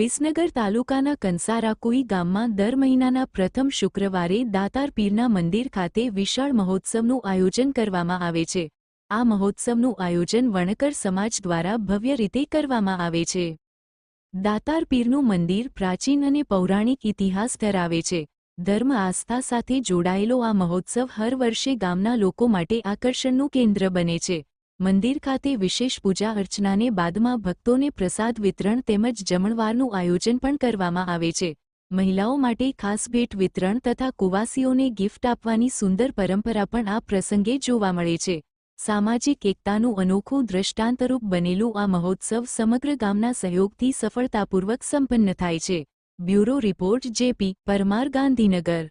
વિસનગર તાલુકાના કંસારાકુઈ ગામમાં દર મહિનાના પ્રથમ શુક્રવારે દાતાર પીરના મંદિર ખાતે વિશાળ મહોત્સવનું આયોજન કરવામાં આવે છે. આ મહોત્સવનું આયોજન વણકર સમાજ દ્વારા ભવ્ય રીતે કરવામાં આવે છે. દાતાર પીરનું મંદિર પ્રાચીન અને પૌરાણિક ઇતિહાસ ધરાવે છે. ધર્મ આસ્થા સાથે જોડાયેલો આ મહોત્સવ હર વર્ષે ગામના લોકો માટે આકર્ષણનું કેન્દ્ર બને છે. મંદિર ખાતે વિશેષ પૂજા અર્ચનાને બાદમાં ભક્તોને પ્રસાદ વિતરણ તેમજ જમણવારનું આયોજન પણ કરવામાં આવે છે. મહિલાઓ માટે ખાસ ભેટ વિતરણ તથા કુવાસીઓને ગિફ્ટ આપવાની સુંદર પરંપરા પણ આ પ્રસંગે જોવા મળે છે. સામાજિક એકતાનું અનોખું દ્રષ્ટાંતરૂપ બનેલું આ મહોત્સવ સમગ્ર ગામના સહયોગથી સફળતાપૂર્વક સંપન્ન થાય છે. Bureau report JP Parmar Gandhinagar.